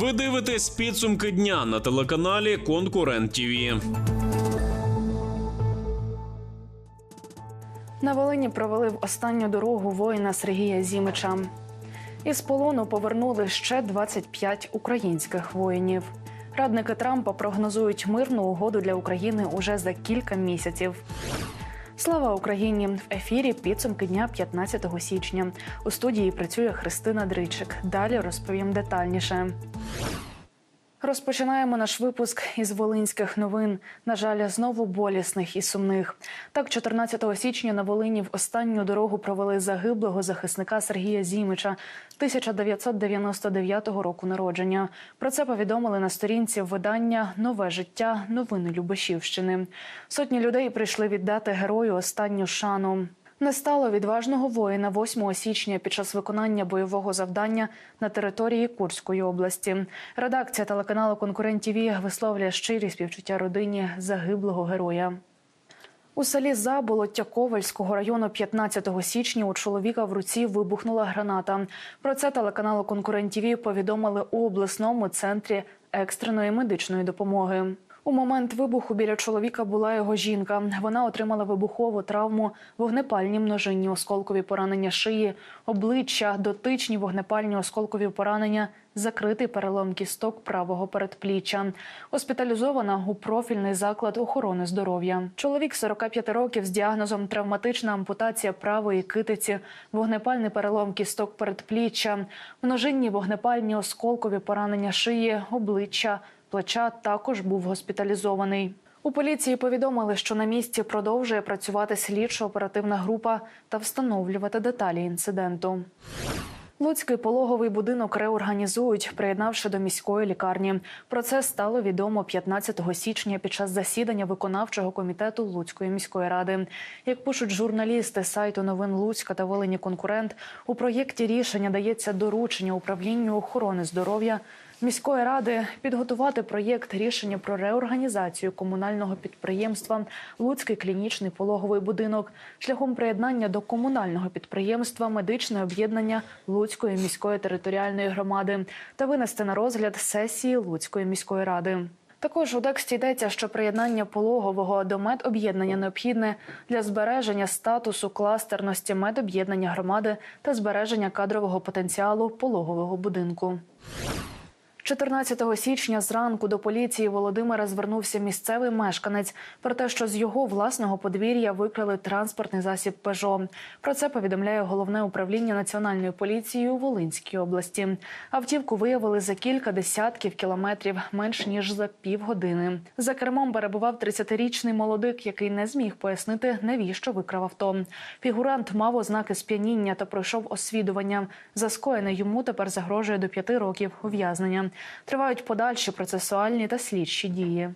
Ви дивитесь підсумки дня на телеканалі Конкурент ТІВІ. На Волині провели в останню дорогу воїна Сергія Зімича. Із полону повернули ще 25 українських воїнів. Радники Трампа прогнозують мирну угоду для України уже за кілька місяців. Слава Україні! В ефірі підсумки дня 15 січня. У студії працює Христина Дричик. Далі розповім детальніше. Розпочинаємо наш випуск із волинських новин. На жаль, знову болісних і сумних. Так, 14 січня на Волині в останню дорогу провели загиблого захисника Сергія Зімича 1999 року народження. Про це повідомили на сторінці видання Нове життя новини Любешівщини. Сотні людей прийшли віддати герою останню шану. Не стало відважного воїна 8 січня під час виконання бойового завдання на території Курської області. Редакція телеканалу Конкурент ТІВІ висловлює щирі співчуття родині загиблого героя. У селі Заболоття Ковальського району 15 січня у чоловіка в руці вибухнула граната. Про це телеканалу Конкурент ТІВІ повідомили у обласному центрі екстреної медичної допомоги. У момент вибуху біля чоловіка була його жінка. Вона отримала вибухову травму, вогнепальні множинні осколкові поранення шиї, обличчя, дотичні вогнепальні осколкові поранення, закритий перелом кісток правого передпліччя. Госпіталізована у профільний заклад охорони здоров'я. Чоловік 45 років з діагнозом травматична ампутація правої китиці, вогнепальний перелом кісток передпліччя, множинні вогнепальні осколкові поранення шиї, обличчя плеча також був госпіталізований. У поліції повідомили, що на місці продовжує працювати слідчо-оперативна група та встановлювати деталі інциденту. Луцький пологовий будинок реорганізують, приєднавши до міської лікарні. Про це стало відомо 15 січня під час засідання виконавчого комітету Луцької міської ради. Як пишуть журналісти сайту новин Луцька та Волині Конкурент, у проєкті рішення дається доручення управлінню охорони здоров'я міської ради підготувати проєкт рішення про реорганізацію комунального підприємства Луцький клінічний пологовий будинок шляхом приєднання до комунального підприємства медичне об'єднання Луцької міської територіальної громади та винести на розгляд сесії Луцької міської ради. Також у тексті йдеться, що приєднання пологового до медоб'єднання необхідне для збереження статусу кластерності медоб'єднання громади та збереження кадрового потенціалу пологового будинку. 14 січня зранку до поліції Володимира звернувся місцевий мешканець про те, що з його власного подвір'я викрали транспортний засіб Пежо. Про це повідомляє головне управління національної поліції у Волинській області. Автівку виявили за кілька десятків кілометрів, менш ніж за півгодини. За кермом перебував 30-річний молодик, який не зміг пояснити, навіщо викрав авто. Фігурант мав ознаки сп'яніння та пройшов освідування. За скоєне йому тепер загрожує до п'яти років ув'язнення. Тривають подальші процесуальні та слідчі дії.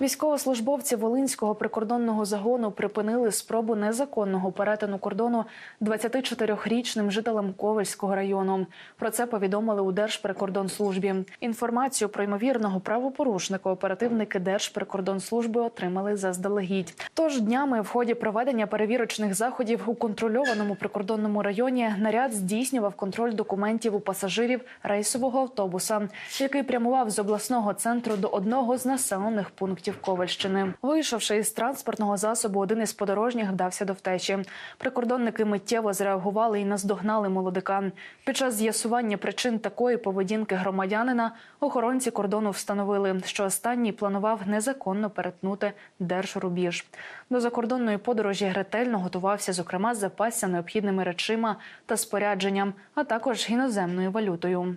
Військовослужбовці Волинського прикордонного загону припинили спробу незаконного перетину кордону 24-річним жителем Ковальського району. Про це повідомили у Держприкордонслужбі. Інформацію про ймовірного правопорушника оперативники Держприкордонслужби отримали заздалегідь. Тож днями в ході проведення перевірочних заходів у контрольованому прикордонному районі наряд здійснював контроль документів у пасажирів рейсового автобуса, який прямував з обласного центру до одного з населених пунктів Ковальщини. Вийшовши із транспортного засобу, один із подорожніх вдався до втечі. Прикордонники миттєво зреагували і наздогнали молодика. Під час з'ясування причин такої поведінки громадянина охоронці кордону встановили, що останній планував незаконно перетнути держрубіж. До закордонної подорожі ретельно готувався, зокрема, запасся необхідними речима та спорядженням, а також іноземною валютою.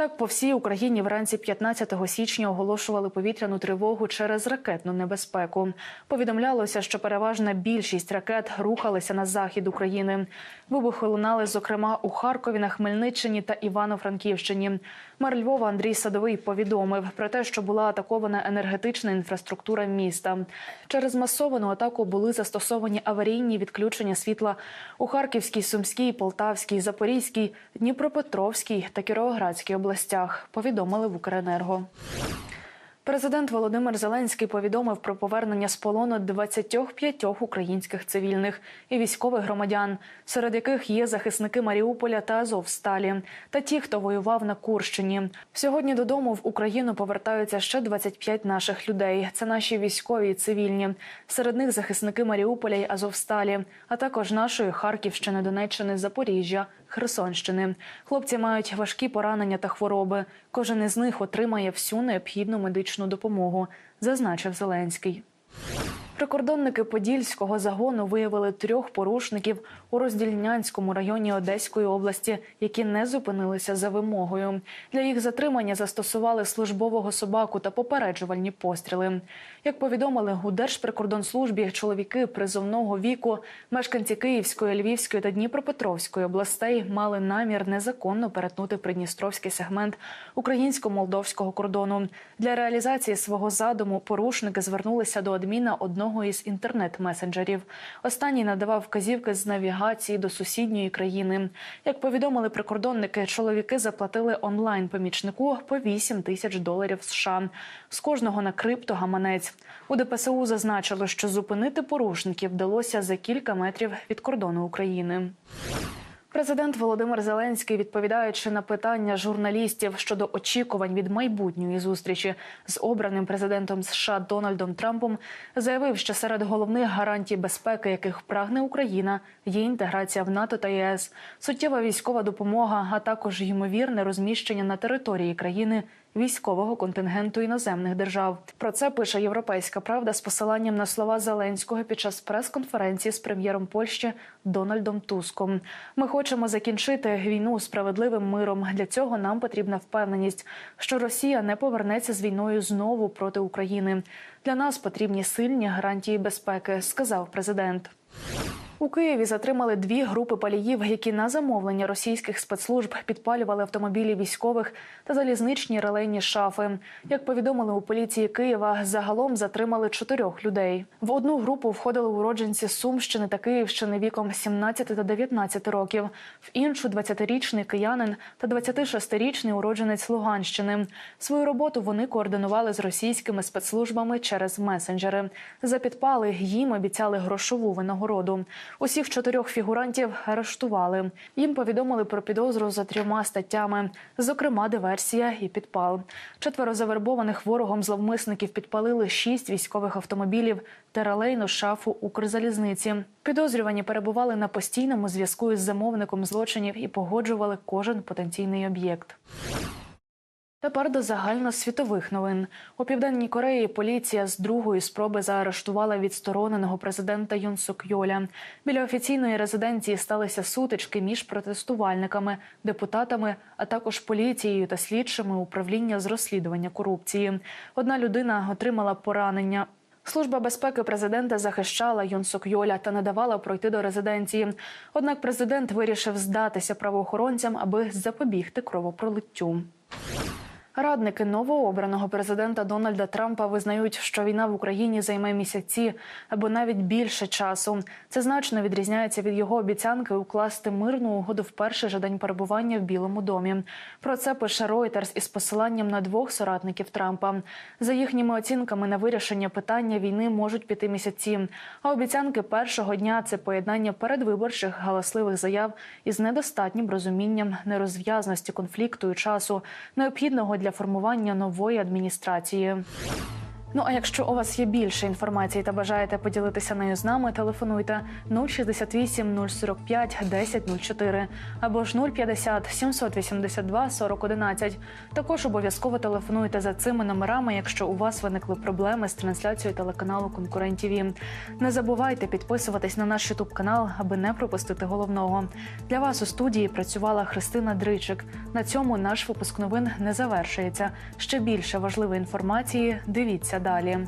Так, по всій Україні вранці 15 січня оголошували повітряну тривогу через ракетну небезпеку. Повідомлялося, що переважна більшість ракет рухалися на захід України. Вибухи лунали, зокрема, у Харкові, на Хмельниччині та Івано-Франківщині. Мер Львова Андрій Садовий повідомив про те, що була атакована енергетична інфраструктура міста. Через масовану атаку були застосовані аварійні відключення світла у Харківській, Сумській, Полтавській, Запорізькій, Дніпропетровській та Кіровоградській областях. Повідомили в Укренерго. Президент Володимир Зеленський повідомив про повернення з полону 25 українських цивільних і військових громадян, серед яких є захисники Маріуполя та Азовсталі, та ті, хто воював на Курщині. Сьогодні додому в Україну повертаються ще 25 наших людей. Це наші військові і цивільні. Серед них захисники Маріуполя й Азовсталі, а також нашої Харківщини, Донеччини, Запоріжжя. Херсонщини хлопці мають важкі поранення та хвороби. Кожен із них отримає всю необхідну медичну допомогу, зазначив Зеленський. Прикордонники Подільського загону виявили трьох порушників у Роздільнянському районі Одеської області, які не зупинилися за вимогою. Для їх затримання застосували службового собаку та попереджувальні постріли. Як повідомили у Держприкордонслужбі, чоловіки призовного віку, мешканці Київської, Львівської та Дніпропетровської областей мали намір незаконно перетнути придністровський сегмент українсько-молдовського кордону. Для реалізації свого задуму порушники звернулися до адміна одного із інтернет-месенджерів. Останній надавав вказівки з навігації до сусідньої країни. Як повідомили прикордонники, чоловіки заплатили онлайн помічнику по 8 тисяч доларів США. З кожного на криптогаманець. У ДПСУ зазначили, що зупинити порушників вдалося за кілька метрів від кордону України. Президент Володимир Зеленський, відповідаючи на питання журналістів щодо очікувань від майбутньої зустрічі з обраним президентом США Дональдом Трампом, заявив, що серед головних гарантій безпеки, яких прагне Україна, є інтеграція в НАТО та ЄС, суттєва військова допомога, а також ймовірне розміщення на території країни військового контингенту іноземних держав. Про це пише Європейська Правда з посиланням на слова Зеленського під час прес-конференції з прем'єром Польщі Дональдом Туском. Ми хочемо закінчити війну справедливим миром. Для цього нам потрібна впевненість, що Росія не повернеться з війною знову проти України. Для нас потрібні сильні гарантії безпеки, сказав президент. У Києві затримали дві групи паліїв, які на замовлення російських спецслужб підпалювали автомобілі військових та залізничні релейні шафи. Як повідомили у поліції Києва, загалом затримали чотирьох людей. В одну групу входили уродженці Сумщини та Київщини віком 17 та 19 років, в іншу 20-річний киянин та 26-річний уродженець Луганщини. Свою роботу вони координували з російськими спецслужбами через месенджери. За підпали їм обіцяли грошову винагороду. Усіх чотирьох фігурантів арештували. Їм повідомили про підозру за трьома статтями, зокрема, диверсія і підпал. Четверо завербованих ворогом зловмисників підпалили шість військових автомобілів та релейну шафу Укрзалізниці. Підозрювані перебували на постійному зв'язку із замовником злочинів і погоджували кожен потенційний об'єкт. Тепер до загальносвітових новин у південній Кореї поліція з другої спроби заарештувала відстороненого президента Юн Сук Йоля. Біля офіційної резиденції сталися сутички між протестувальниками, депутатами, а також поліцією та слідчими управління з розслідування корупції. Одна людина отримала поранення. Служба безпеки президента захищала Юн Сук Йоля та не давала пройти до резиденції. Однак президент вирішив здатися правоохоронцям, аби запобігти кровопролиттю. Радники новообраного президента Дональда Трампа визнають, що війна в Україні займе місяці або навіть більше часу. Це значно відрізняється від його обіцянки укласти мирну угоду в перший же день перебування в Білому домі. Про це пише Reuters із посиланням на двох соратників Трампа. За їхніми оцінками на вирішення питання війни можуть піти місяці. А обіцянки першого дня це поєднання передвиборчих галасливих заяв із недостатнім розумінням нерозв'язності конфлікту і часу, необхідного для формування нової адміністрації. Ну а якщо у вас є більше інформації та бажаєте поділитися нею з нами, телефонуйте 068 045 1004 або ж 050 782 4011. Також обов'язково телефонуйте за цими номерами, якщо у вас виникли проблеми з трансляцією телеканалу Конкурент ТВ. Не забувайте підписуватись на наш Ютуб канал, аби не пропустити головного. Для вас у студії працювала Христина Дричик. На цьому наш випуск новин не завершується. Ще більше важливої інформації. Дивіться далі.